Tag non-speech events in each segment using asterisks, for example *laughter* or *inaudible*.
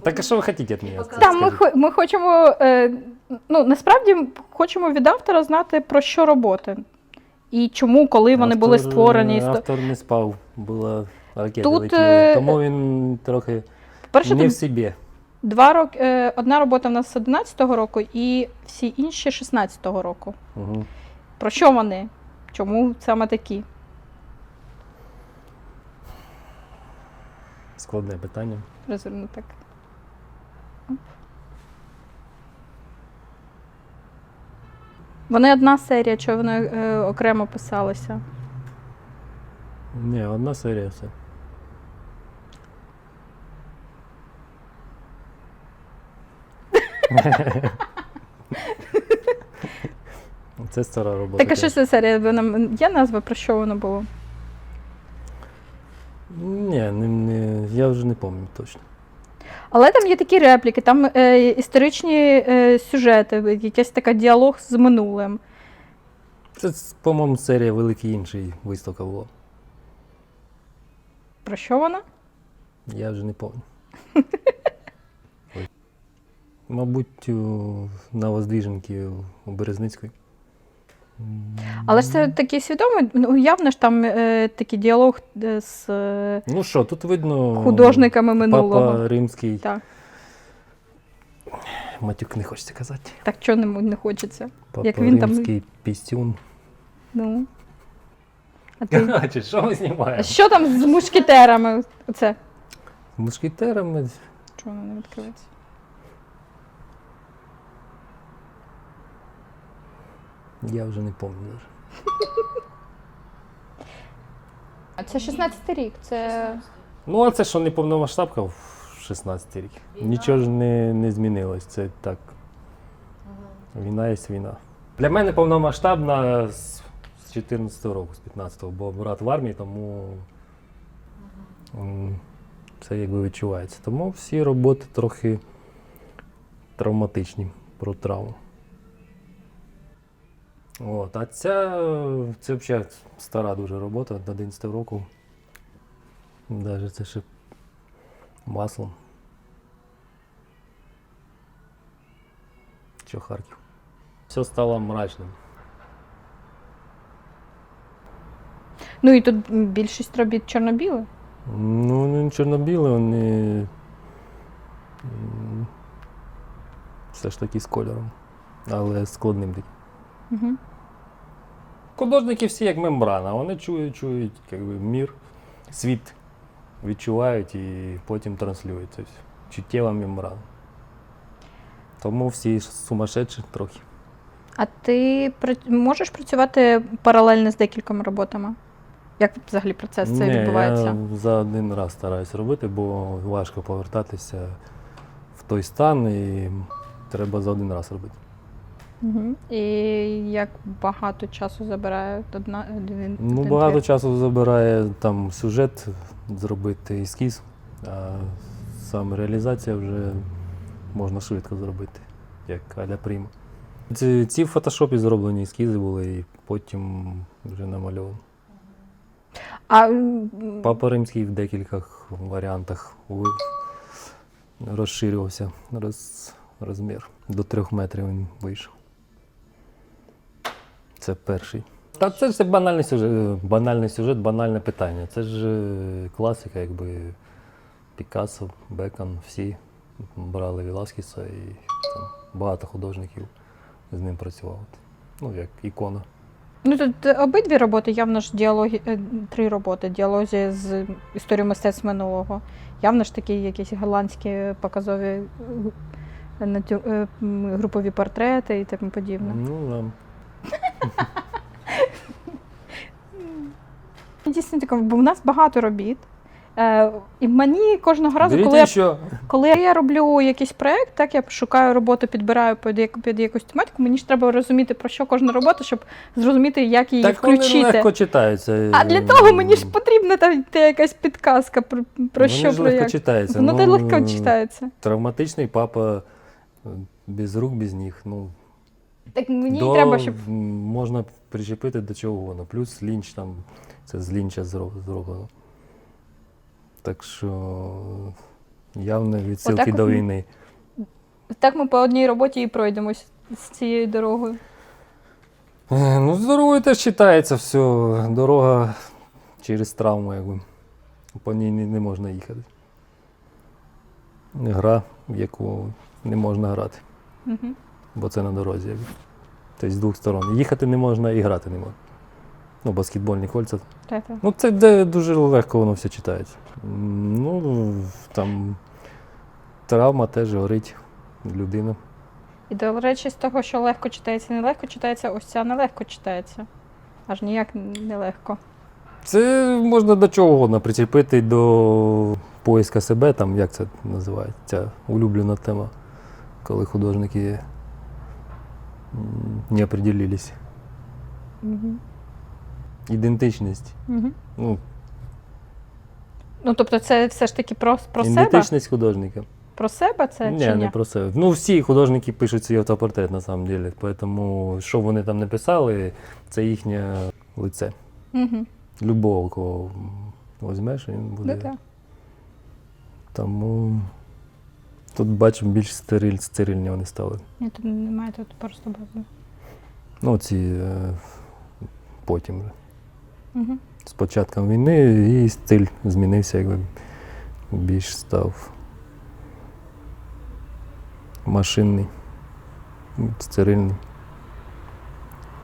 Так а що ви хочете від мене? Та, ми, хо- ми хочемо, е, ну насправді хочемо від автора знати про що роботи. І чому, коли вони були Автор- створені. Автор не спав, була ракета Тут, летіла, е, тому він трохи Перше, не в тут собі. два роки, е, одна робота в нас з 11-го року і всі інші 16-го року. Угу. Про що вони? Чому саме такі? Складне питання. Розумно так. Вони одна серія, чи вони е, окремо писалися? Ні, одна серія все. Це стара робота. Так, а що це серія? Ви нам- Є назва, про що воно було? Ні, не, не, я вже не пам'ятаю точно. Але там є такі репліки, там е, історичні е, сюжети, якийсь така діалог з минулим. Це, по-моєму, серія великий інший виставка була. Про що вона? Я вже не пам'ятаю. *laughs* Мабуть, на Воздвіженки у Березницької. Але ж це такий свідомий, ну явно ж там е, такий діалог е, з е, Ну що, тут видно. художниками минулого. Папа Римський. Так, Матюк не хочеться казати. так чого не, не хочеться. Папа Як він там- Римський пістюн. Ну. А ти... *laughs* А чи що ми знімаємо? Що там з мушкетерами? Оце. З мушкетерами. Чого воно не відкривається? Я вже не пам'ятаю. А це 16 рік. Це Ну, а це що не повномасштабка в 16 рік. Нічого ж не, не змінилось. Це так. Війна є війна. Для мене повномасштабна з, з 14 року, з 15-го, бо брат в армії, тому м, це якби відчувається. Тому всі роботи трохи травматичні про травму. От, а ця це взагалі стара дуже робота до 11 року. Даже це ще маслом. Що Харків? Все стало мрачним. ну і тут більшість робіт чорно-біле. Ну, не чорно-біле, вони все ж таки з кольором, але складним таким. Угу. Художники всі як мембрана, вони чують, чують якби, мір, світ відчувають і потім транслюють. Тобто чуттєва мембрана. Тому всі сумасшедші трохи. А ти можеш працювати паралельно з декількома роботами? Як взагалі процес це відбувається? Я за один раз стараюсь робити, бо важко повертатися в той стан і треба за один раз робити. Угу. І як багато часу забирає одна один, Ну, один багато твір? часу забирає там сюжет зробити ескіз, а саме реалізація вже можна швидко зробити, як аля Пріма. Ці, ці в фотошопі зроблені ескізи були і потім вже намальовані. А Папа Римський в декількох варіантах розширювався роз, розмір. До трьох метрів він вийшов. Це перший. Та це ж банальний сюжет, банальний сюжет, банальне питання. Це ж е, класика, якби Пікассо, Бекон, всі брали Веласкіса і там багато художників з ним працювали. Ну, як ікона. ну тут обидві роботи, явно ж діалоги, е, три роботи, діалоги з історією мистецтв минулого. Явно ж такі якісь голландські показові е, групові портрети і тому подібне. Ну, да. Дійсно цікаво, бо в нас багато робіт. Е, і мені кожного разу, коли я, що? коли я роблю якийсь проєкт, так я шукаю роботу, підбираю під, як- під якусь тематику, мені ж треба розуміти, про що кожна робота, щоб зрозуміти, як її Так вони включити. легко читаються. А для того мені ж потрібна та, та якась підказка про, про Вони що ж про легко як. читаються. Воно ну, легко читається. Травматичний папа е, без рук, без ніг. Ну, Так мені до, треба, щоб можна причепити до чого воно. Плюс лінч там, це з лінча зро- зроблено. Так що Явно відсилки Отак до війни. Так ми по одній роботі і пройдемось з цією дорогою. Е, Ну, з дорогою теж читається все. Дорога через травму, якби. По ній не можна їхати. Гра, в яку не можна грати, Угу. Бо це на дорозі. Тобто з двох сторон. Їхати не можна і грати не можна. Ну, баскетбольні кольця. Ну, це де дуже легко воно все читається. Ну, там травма теж горить людина. І до речі, з того, що легко читається, нелегко читається, ось ця нелегко читається. Аж ніяк нелегко. Це можна до чого угодно причепити до поиска себе, там як це називається, ця улюблена тема, коли художники не определились. Угу. Ідентичність. Угу. Ну, Ну, тобто, це все ж таки про, про себе? ідентичність художника. Про себе це ні, чи ні? не про себе. Ну, всі художники пишуть свій автопортрет на самом деле. Тому що вони там не писали, це їхнє лице. Угу. Любого, кого візьмеш, він буде. Да-да. Тому тут бачимо більш стериль, стерильні вони стали. Ні, тут немає, тут просто базу. Ну, ці е, потім. Угу. З початком війни і стиль змінився, якби більш став машинний, стерильний.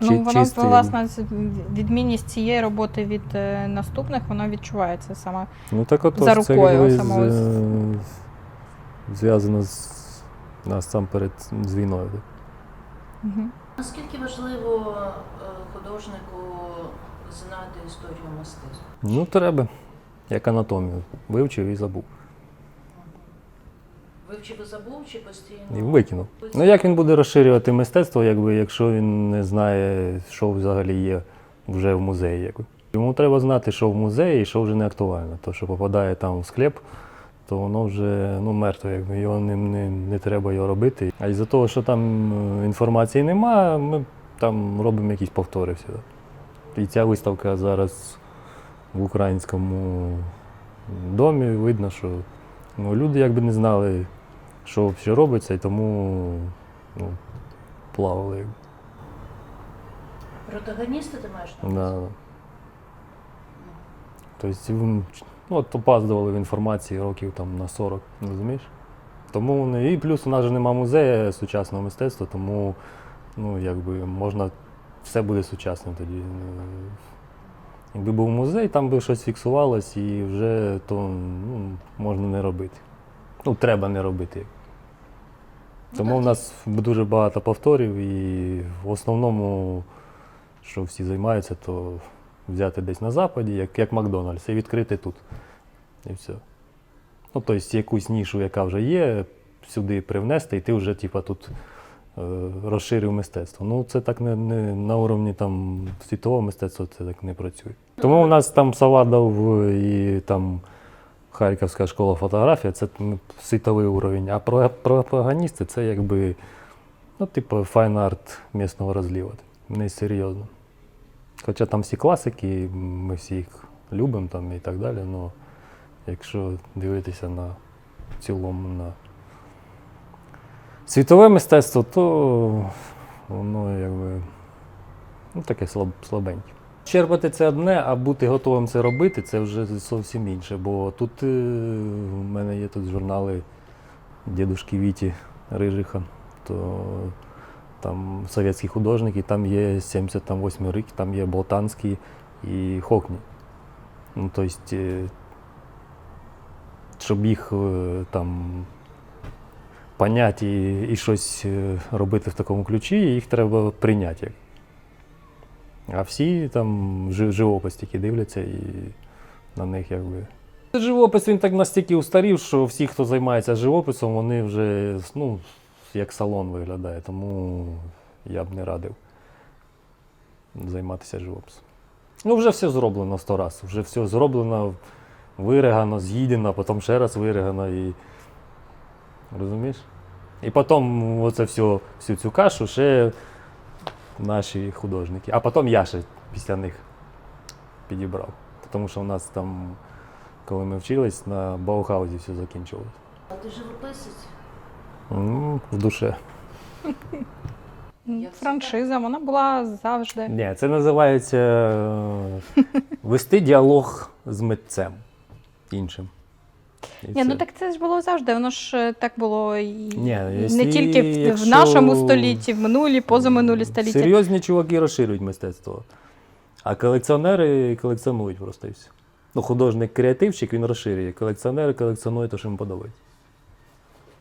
Ну, воно, чистий. власне, відмінність цієї роботи від е, наступних, воно відчувається саме. Ну так от За це рукою якби самого. з, зв'язано з насамперед з війною. Угу. Наскільки важливо е, художнику знати історію мистецтва? Ну, треба, як анатомію. Вивчив і забув. Вивчив і забув чи постійно? І викинув. Ну як він буде розширювати мистецтво, якби, якщо він не знає, що взагалі є вже в музеї. Якби. Йому треба знати, що в музеї і що вже не актуально. То, що попадає там в склеп, то воно вже ну, мертве, якби. Його не, не, не треба його робити. А із-за того, що там е, інформації немає, ми там робимо якісь повтори всюди. І ця виставка зараз в українському домі видно, що ну, люди якби не знали, що взагалі робиться, і тому ну, плавали. Протагоністи ти маєш на увазі? Да. Тобто ну, от опаздували в інформації років там, на 40, розумієш? Тому вони. І плюс у нас же немає музею сучасного мистецтва, тому ну, якби можна, все буде сучасним тоді. Якби був музей, там би щось фіксувалось і вже то ну, можна не робити. Ну, треба не робити. Тому в нас дуже багато повторів, і в основному, що всі займаються, то взяти десь на Западі, як, як Макдональдс, і відкрити тут. І все. Ну, тобто якусь нішу, яка вже є, сюди привнести, і ти вже типа, тут е, розширив мистецтво. Ну, це так не, не на уровні там, світового мистецтва це так не працює. Тому у нас там Савадов і там Харківська школа фотографії це світовий уровень. А про- пропагандисти це якби, ну, типу, файн-арт місного розліва. Не серйозно. Хоча там всі класики, ми всі їх любимо там і так далі, але якщо дивитися на в цілому на світове мистецтво, то воно якби ну, таке слаб, слабеньке. Черпати це одне, а бути готовим це робити, це вже зовсім інше. Бо тут е, в мене є тут журнали дідушки Віті Рижиха, то там совєтські художники, там є 78 рік, там є Болтанський і Хокні. Ну, тобто, щоб їх там поняти і, щось е, робити в такому ключі, їх треба прийняти. А всі там жи- живопис тільки дивляться і на них якби. Живопис він так настільки устарів, що всі, хто займається живописом, вони вже ну, як салон виглядає. Тому я б не радив займатися живописом. Ну, вже все зроблено сто раз. Вже все зроблено, виригано, з'їдено, потім ще раз виригано і. Розумієш? І потім оце все, всю цю кашу ще наші художники. А потім я ще після них підібрав. Тому що в нас там, коли ми вчились, на Баухаузі все закінчилось. А ти живописець? Ну, в душе. Це Франшиза, вона була завжди. Ні, це називається е, вести діалог з митцем іншим. І Ні, ну так це ж було завжди. Воно ж е, так було і Ні, не якщо- тільки в, в якщо- нашому столітті, в минулі, позаминулі століття. Серйозні чуваки розширюють мистецтво. А колекціонери колекціонують просто і все. Ну, художник креативщик, він розширює. Колекціонери колекціонують те, що їм подобається.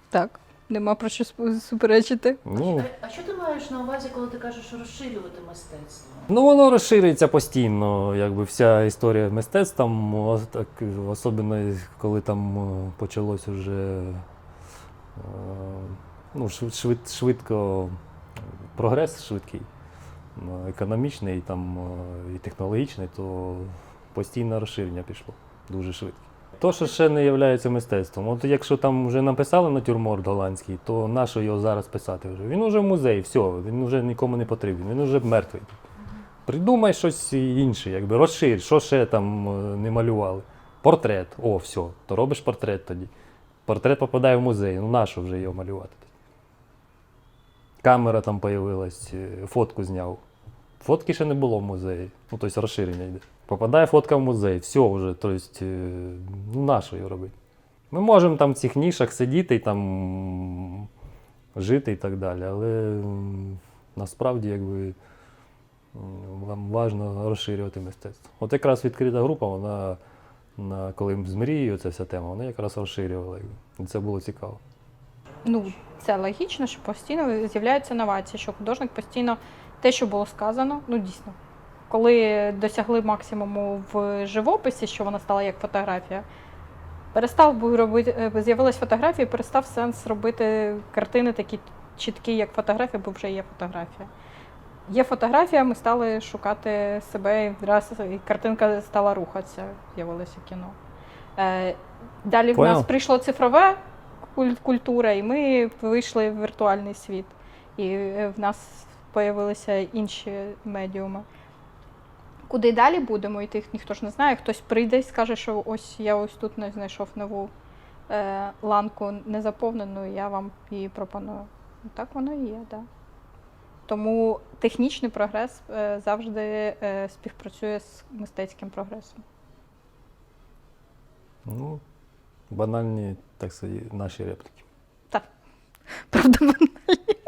Так, нема про що суперечити. Ну, А, а що ти маєш на увазі, коли ти кажеш розширювати мистецтво? ну воно розширюється постійно, якби вся історія мистецтв, там, о- так, особливо коли там е, почалось уже е, ну, швид, швид, швидко прогрес швидкий, е, економічний там, е, і технологічний, то постійне розширення пішло дуже швидко. То, що ще не є мистецтвом. От якщо там вже написали натюрморт голландський, то нащо його зараз писати вже? Він вже в музеї, все, він вже нікому не потрібен, він вже мертвий. Придумай щось інше, якби розширь, що ще там е, не малювали. Портрет. О, все, то робиш портрет тоді. Портрет попадає в музей, ну нащо вже його малювати? Камера там появилась, е, фотку зняв. Фотки ще не було в музеї. Ну, тобто розширення йде. Попадає фотка в музей, все вже, тобто, ну нащо його робити? Ми можемо там в цих нішах сидіти і там жити і так далі, але насправді якби. Вам важливо розширювати мистецтво. От якраз відкрита група, вона на, коли з мрією ця вся тема, вона якраз розширювала. якби. І це було цікаво. Ну, це логічно, що постійно з'являються новації, що художник постійно те, що було сказано, ну дійсно. Коли досягли максимуму в живописі, що вона стала як фотографія, перестав би робити, е, з'явилась фотографія, і перестав сенс робити картини такі чіткі, як фотографія, бо вже є фотографія. Є фотографія, ми стали шукати себе, і раз і картинка стала рухатися, з'явилося кіно. Е, Далі в нас прийшло цифрове культура, і ми вийшли в віртуальний світ. І е, в нас з'явилися інші медіуми. Куди далі будемо йти, ніхто ж не знає. Хтось прийде і скаже, що ось я ось тут не знайшов нову е, ланку незаповнену, я вам її пропоную. Ну, Так воно і є, так. Да. Тому технічний прогрес е, завжди е, співпрацює з мистецьким прогресом. Ну, банальні, так сказати, наші репліки. Так, *laughs* Правда, банальні.